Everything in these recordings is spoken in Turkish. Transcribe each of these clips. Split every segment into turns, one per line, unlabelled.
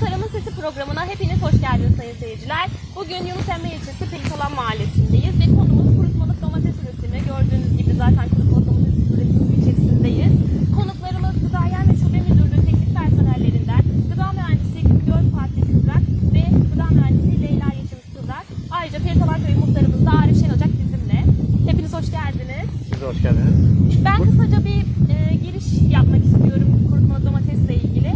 Tarımın Sesi programına hepiniz hoş geldiniz sayın seyirciler. Bugün Yunus Emre ilçesi Pelitalan mahallesindeyiz ve konumuz kurutmalık domates üretimi. Gördüğünüz gibi zaten kurutmalık domates üretimi içerisindeyiz. Konuklarımız Gıdayen ve Şube Müdürlüğü teknik personellerinden Gıda Mühendisi Göl Fatih Kıvrak ve Gıda Mühendisi Leyla Yeşim Kıvrak. Ayrıca Pelitalan Köyü muhtarımız da Arif Şenocak bizimle. Hepiniz hoş geldiniz.
Siz de hoş geldiniz.
Ben kısaca bir e, giriş yapmak istiyorum kurutma domatesle ilgili.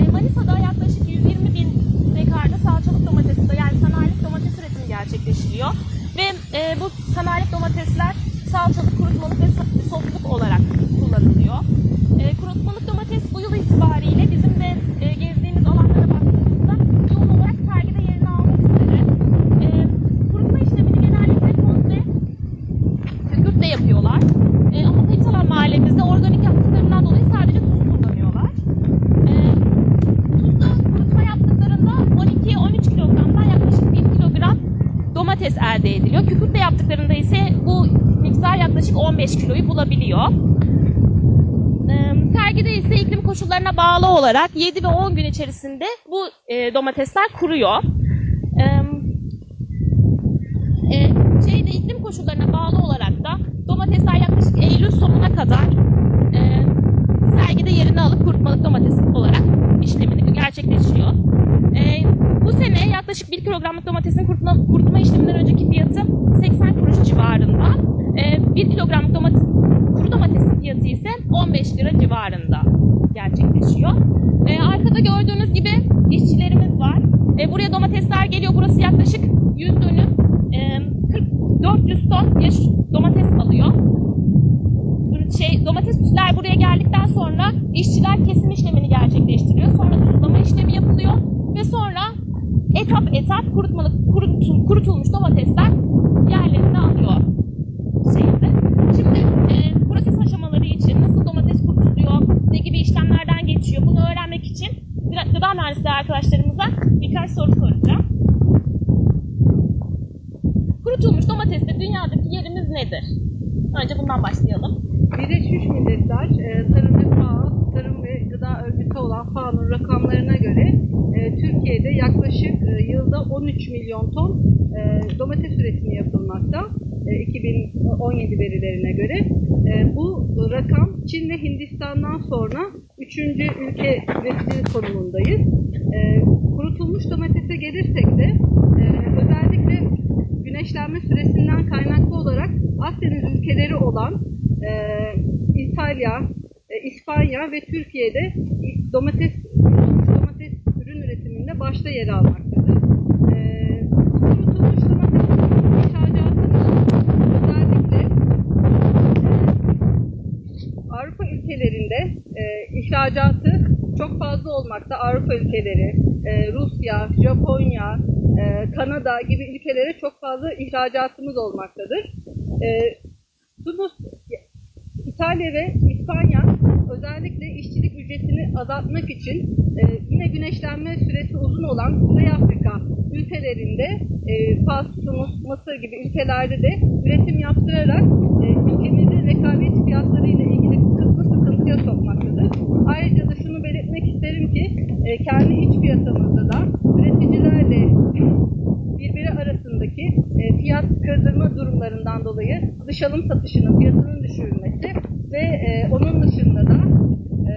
E, Manisa'da yaklaşık 120 bin dekarda salçalık domates yani sanayilik domates üretimi gerçekleştiriyor. Ve e, bu sanayilik domatesler salçalık, kurutmalık ve so- sosluk olarak kullanılıyor. E, kurutmalık domates bu yıl itibariyle bizim de e, gezdiğimiz alanlara baktığımızda yoğun olarak sergide yerini almak üzere. E, kurutma işlemini genellikle komple kükürtle yapıyorlar. E, ama Pelitalan mahallemizde organik yaptıklarından dolayı sadece tuz kullanıyorlar. E, tuzlu kurutma yaptıklarında 12-13 kilogramdan yaklaşık 1 kilogram domates elde ediliyor. Kükürtle yaptıklarında ise bu miktar yaklaşık 15 kiloyu bulabiliyor. E, sergide ise iklim koşullarına bağlı olarak 7 ve 10 gün içerisinde bu e, domatesler kuruyor. E, e, şeyde iklim koşullarına bağlı olarak da domatesler yaklaşık Eylül sonuna kadar e, sergide yerini alıp kurutmalık domates olarak işlemini gerçekleşiyor. E, bu sene yaklaşık 1 kilogramlık domatesin kurutma, kurutma işleminden önceki fiyatı 80 kuruş civarında. E, 1 kilogramlık domates, kuru domatesin fiyatı ise 15 lira civarında gerçekleşiyor. E, arkada gördüğünüz gibi işçilerimiz var. E, buraya domatesler geliyor. Burası yaklaşık 100 dönüm. E, 40 400 ton yaş domates alıyor. Şey, domatesler buraya geldikten sonra işçiler kesim işlemini gerçekleştiriyor. Sonra tuzlama işlemi yapılıyor ve sonra etap etap kurutmalık kurut- kurutulmuş domatesler yerlerini alıyor şeyde. Şimdi e, proses aşamaları için nasıl domates kurutuluyor, ne gibi işlemlerden geçiyor bunu öğrenmek için gıda- gıda mühendisleri arkadaşlarımıza birkaç soru soracağım. Kurutulmuş domateste dünyadaki yerimiz nedir? Önce bundan başlayalım.
Birleşmiş Milletler e, Tarım ve FAO, Tarım ve Gıda Örgütü olan FAO'nun rakamlarına göre e, Türkiye'de yaklaşık e, yılda 13 milyon ton e, domates üretimi yapılmakta. e, 2017 verilerine göre. E, bu rakam Çin ve Hindistan'dan sonra üçüncü ülke üretici konumundayız. E, kurutulmuş domatese gelirsek de e, özellikle güneşlenme süresinden kaynaklı olarak Akdeniz ülkeleri olan e, İtalya, e, İspanya ve Türkiye'de domates üretiminde başta yer almaktadır. E, kurutulmuş domates ihracatının özellikle Avrupa ülkelerinde e, ihracatı çok fazla olmakta. Avrupa ülkeleri, e, Rusya, Japonya, e, Kanada gibi ülkelere çok fazla ihracatımız olmaktadır. E, bu İtalya ve özellikle işçilik ücretini azaltmak için e, yine güneşlenme süresi uzun olan Kuzey Afrika ülkelerinde e, Fas, Tunus, Mısır gibi ülkelerde de üretim yaptırarak e, ülkemizin rekabet fiyatları ile ilgili kısmı sıkıntıya sokmaktadır. Ayrıca da şunu belirtmek isterim ki e, kendi iç piyasamızda da üreticilerle birbiri arasındaki e, fiyat kırdırma durumlarından dolayı dış alım satışının fiyatının düşürülmesi ve e, onun dışında da e,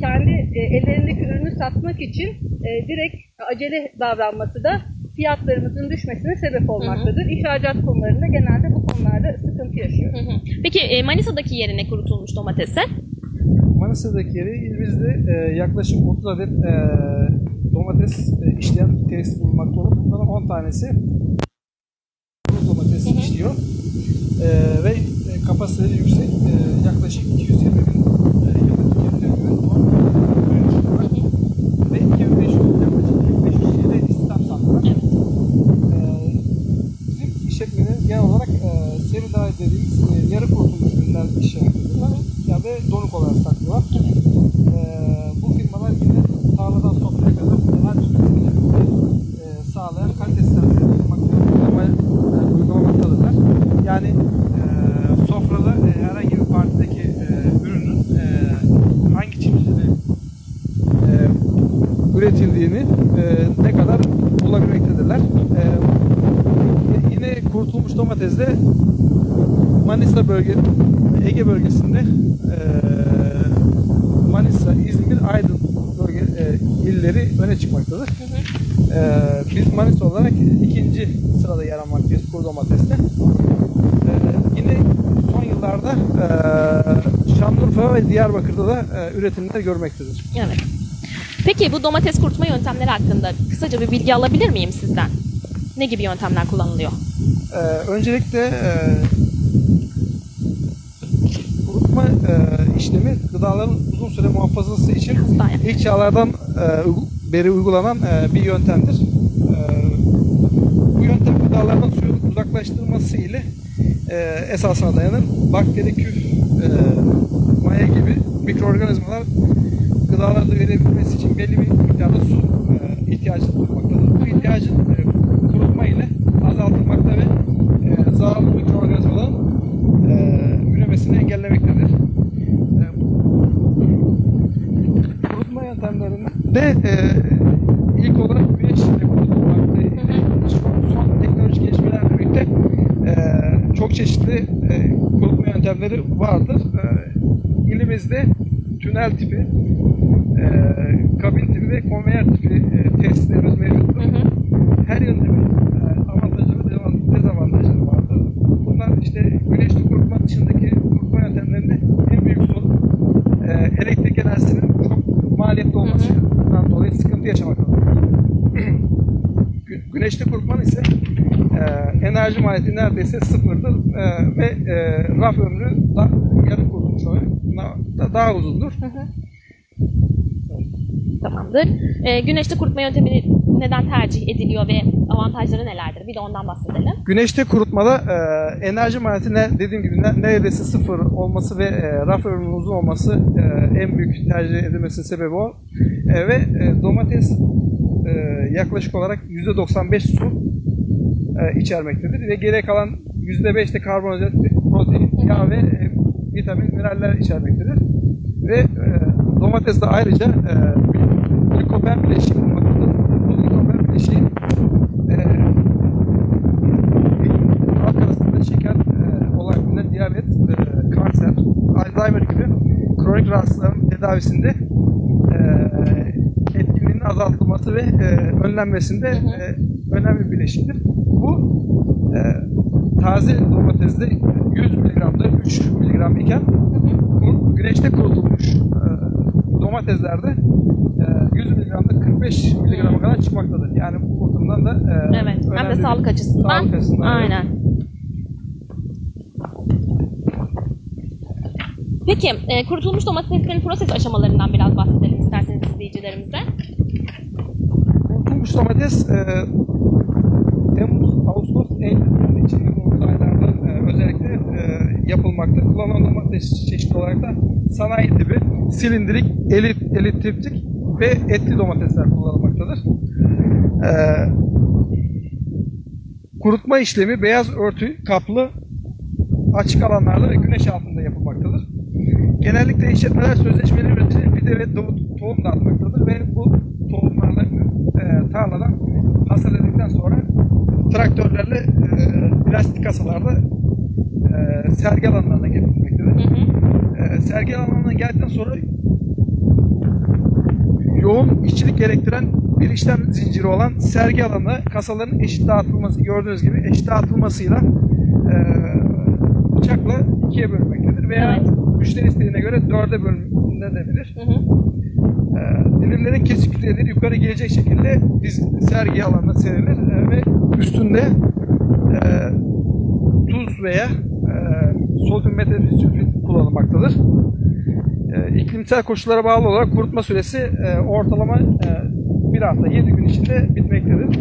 kendi e, ellerindeki ürünü satmak için e, direkt acele davranması da fiyatlarımızın düşmesine sebep olmaktadır. İhracat konularında genelde bu konularda sıkıntı yaşıyor.
Hı hı. Peki e, Manisa'daki yerine kurutulmuş domatese?
Manisa'daki yeri ilimizde e, yaklaşık 30 adet e, domates e, işleyen tesis bulunmakta olup bunların 10 tanesi kuru domates
Hı hı.
işliyor. E, ve e, kapasiteleri yüksek. E, yaklaşık 220 bin e, yıllık tüketim ton ürün işliyorlar. Ve 2500 yaklaşık 2500 kişiye de istihdam sağlıyorlar.
Evet.
E, bizim işletmenin genel olarak e, seri dahil dediğimiz e, yarı kurutulmuş ürünler işlemektedirler. Ya ve donuk olarak saklıyorlar. E, bu firmalar yine tarladan sofraya kadar her türlü ürünleri e, sağlayan kalite sistemleri uygulamaktadırlar. Yani e, sofrada e, herhangi bir partideki e, ürünün e, hangi çiftçide e, üretildiğini e, ne kadar bulabilmektedirler. E, yine kurutulmuş domatesde Manisa bölge, Ege bölgesinde e, Manisa, İzmir, Aydın bölge, e, illeri öne çıkmaktadır. E, biz Manisa olarak ikinci sırada yer almaktayız kuru domateste. E, yine son yıllarda e, Şanlıurfa ve Diyarbakır'da da e, üretimler görmektedir.
Evet. Peki bu domates kurutma yöntemleri hakkında kısaca bir bilgi alabilir miyim sizden? Ne gibi yöntemler kullanılıyor?
Ee, öncelikle e, kurutma e, işlemi gıdaların uzun süre muhafazası için ilk çağlardan e, beri uygulanan e, bir yöntemdir. E, bu yöntem gıdalardan suyu uzaklaştırması ile e, esasına dayanır. Bakteri, küf, e, maya gibi mikroorganizmalar gıdalarda verebilmesi için belli bir miktarda su e, ihtiyacı duymaktadır. Bu ihtiyacın e, kurutma ile azaltılmakta ve e, zararlı mikroorganizmaların e, üremesini engellemektedir. E, kurutma yöntemlerinde e, ilk olarak güneş. Son, teknolojik gelişmelerle birlikte e, çok çeşitli e, kurutma yöntemleri vardır. E, ilimizde tünel tipi, e, kabin tipi ve konveyer tipi e, tesislerimiz mevcuttur. Her yönde bir e, avantajı ve dezavan- dezavantajları vardır. Bunlar işte güneşli kurutma dışındaki kurutma yöntemlerinde en büyük sorun e, elektrik enerjisinin çok maliyetli olmasından dolayı sıkıntı yaşamaktadır. Güneşli kurutman ise e, enerji maliyeti neredeyse sıfırdır e, ve e, raf ömrü da, kurutmuş oluyor. Da, daha uzundur.
Tamamdır. Ee, güneşte kurutma yöntemi neden tercih ediliyor ve avantajları nelerdir? Bir de ondan bahsedelim.
Güneşte kurutmada e, enerji maliyeti ne, dediğim gibi ne- neredeyse sıfır olması ve e, raf ömrünün uzun olması e, en büyük tercih edilmesinin sebebi o. E, ve e, domates e, yaklaşık olarak %95 su e, içermektedir ve geriye kalan %5 de karbonhidrat, protein, yağ ve e, vitamin, mineraller içermektedir. Ve e, domateste ayrıca e, glikopen bileşiği bulunmaktadır. Bu glikopen bileşiği e, halk arasında şeker e, diyabet, kanser, Alzheimer gibi kronik rahatsızlıkların tedavisinde e, etkinliğinin azaltılması ve e, önlenmesinde e, önemli bir bileşiktir. Bu e, taze domatesde 100 mg'da 3 mg iken bu güneşte kurutulmuş e, domateslerde e, 100 mg'da 45 mg'a kadar çıkmaktadır. Yani bu bakımdan da e,
Evet. Hem de
önemli bir-
sağlık açısından.
Sağlık açısından.
Aynen. Peki, e, kurutulmuş domateslerin proses aşamalarından biraz bahsedelim isterseniz izleyicilerimize.
Kurutulmuş domates e, Temmuz, Ağustos, Eylül yani içinde bulunduğumuz aylarda e, özellikle e, yapılmakta. Kullanılan domates çeşidi olarak da sanayi tipi, silindirik, elit, eliptik ve etli domatesler kullanılmaktadır. E, kurutma işlemi beyaz örtü kaplı açık alanlarda ve güneş altında yapılmaktadır. Genellikle işletmeler sözleşmeli üretici fide ve tohum dağıtmaktadır ve bu tarladan hasat edildikten sonra traktörlerle e, plastik kasalarda e, sergi alanlarına getirilmektedir.
Hı hı.
E, sergi alanlarına geldikten sonra yoğun işçilik gerektiren bir işlem zinciri olan sergi alanına kasaların eşit dağıtılması gördüğünüz gibi eşit dağıtılmasıyla e, bıçakla ikiye bölünmektedir veya
Evet.
müşteri istediğine göre dörde bölünebilir.
Hı hı.
E, dilimlerin kesik yüzeyleri yukarı gelecek şekilde biz sergi alanına serilir e, ve üstünde e, tuz veya e, sodyum metafosülfit kullanılmaktadır. E, iklimsel koşullara bağlı olarak kurutma süresi e, ortalama e, bir hafta 7 gün içinde bitmektedir.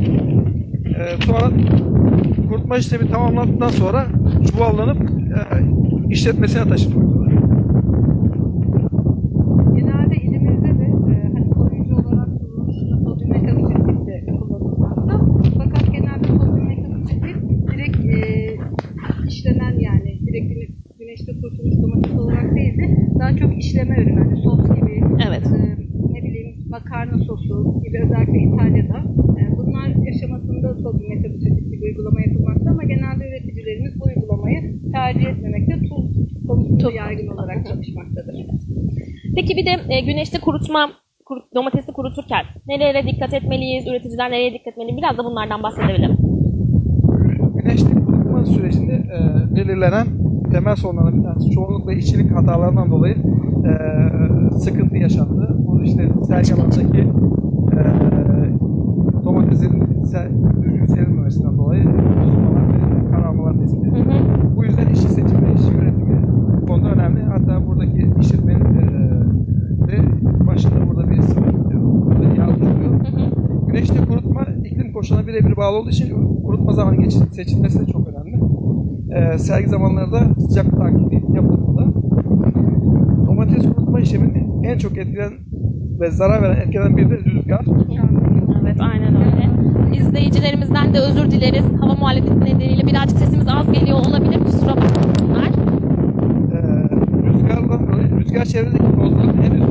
E, sonra kurutma işlemi tamamlandıktan sonra çuvallanıp e, işletmesine taşınmaktadır.
Genelde ilimizde de e, hani koruyucu olarak kullanılan sodyum mekanisiti de kullanılmakta. Fakat genelde sodyum mekanisiti direkt e, işlenen yani direkt güne- güneşte kurutulmuş domates olarak değil de daha çok işleme ürünü. Hani sos gibi
Evet.
e, ne bileyim makarna sosu gibi özellikle İtalya'da e, bunlar yaşamasında sodyum metabolisitlik bir uygulama yapılmakta ama genelde üreticilerimiz bu uygulamayı tercih etmemekte. Tuz konusunda yaygın olarak çalışmaktadır.
Peki bir de e, güneşte kurutma, kurut- domatesi kuruturken nelere dikkat etmeliyiz, üreticiler nereye dikkat etmeli? Biraz da bunlardan bahsedelim.
Güneşte kurutma sürecinde e, belirlenen temel sorunlardan bir tanesi çoğunlukla işçilik hatalarından dolayı e, sıkıntı yaşandı. Bu işte sergi alanındaki e, domatesin düzgün serilmemesinden dolayı bozulmalar ve kararmalar tespit
Hı
edildi.
hı.
Bu yüzden işçi seçimi ve işçi yönetimi bu konuda önemli. Hatta buradaki işletmenin e, de başında burada bir sınıf burada yardımcı oluyor.
Hı hı.
Güneşte kurutma iklim koşuluna birebir bağlı olduğu için kurutma zamanı geç- seçilmesi de çok önemli. Ee, sergi zamanlarında sıcaklık takibi yapılmalı. Domates kurutma işleminin en çok etkilen ve zarar veren etkilerden biri de rüzgar.
Evet aynen öyle. İzleyicilerimizden de özür dileriz. Hava muhalefeti nedeniyle birazcık sesimiz az geliyor olabilir. Kusura bakmasınlar.
Ee, rüzgardan dolayı rüzgar çevredeki tozların henüz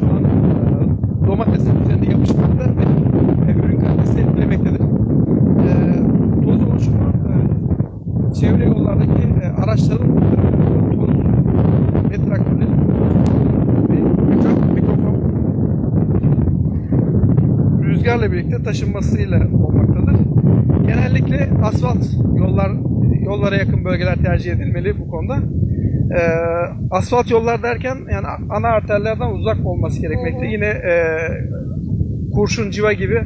şu an e, domatesin üzerinde yapışmakta ve e, ürün kalitesini etkilemektedir. E, toz oluşumu e, çevre yollardaki e, araçların e, toz ve ve uçak mikrofon rüzgarla birlikte taşınmasıyla olmaktadır. Genellikle asfalt yollar yollara yakın bölgeler tercih edilmeli bu konuda. Ee, asfalt yollar derken yani ana arterlerden uzak olması gerekmekte. Yine e, kurşun, civa gibi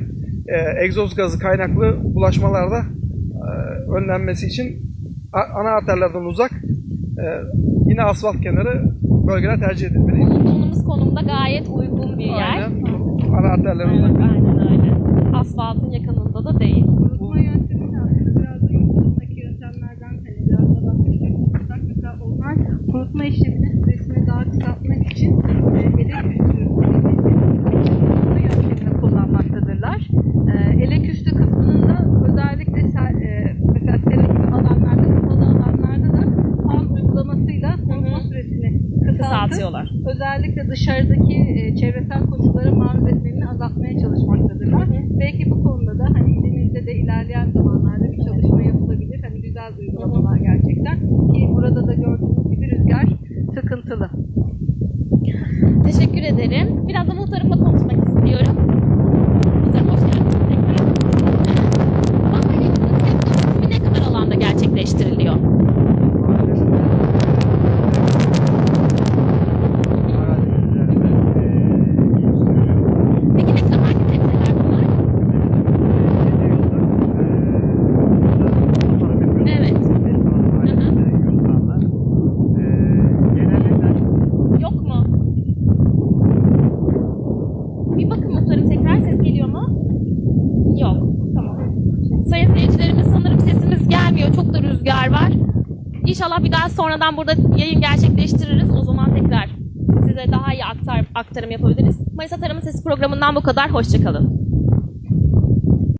e, egzoz gazı kaynaklı bulaşmalarda e, önlenmesi için ana arterlerden uzak e, yine asfalt kenarı bölgeler tercih edilmeli.
Bulunduğumuz konumda gayet uygun bir yer.
Aynen. Ana arterlerden
Evet,
uzak.
aynen öyle. Asfaltın yakınında da değil.
Kurutma aslında biraz da yurt dışındaki yöntemlerden hani biraz da bahsedecek olursak mesela onlar kurutma işleminin süresini daha kısaltmak için e, elek üstü kurutma yöntemini kullanmaktadırlar. E, elek üstü kısmının da özellikle ser, e, mesela seramik alanlarda, kapalı alanlarda da fan uygulamasıyla kurutma süresini kısaltıp
Kısaltıyorlar.
özellikle dışarıdaki e, çevresel koşullara maruz etmelerini azaltmaya çalışmaktadırlar. Belki bu konuda da hani ilimizde de ilerleyen zamanlarda bir çalışma yapılabilir. Hani güzel uygulamalar gerçekten. Ki burada da gördüğünüz gibi rüzgar sıkıntılı.
Teşekkür ederim. Biraz da muhtarımla konuşmak istiyorum. Muhtarım hoş geldiniz tekrar. Bahsettiğiniz ses üretimi ne kadar alanda gerçekleştiriliyor? Peki ne kadar hangi sebzeler bunlar? Evet. Yok mu? Bir bakın muhtarım tekrar ses geliyor mu? Yok. Tamam. Sayın seyircilerimiz sanırım sesimiz gelmiyor. Çok da rüzgar var. İnşallah bir daha sonradan burada yayın gerçekleştiririz. O zaman tekrar size daha iyi aktar, aktarım yapabiliriz. Mayıs Tarımı Sesi programından bu kadar. Hoşçakalın.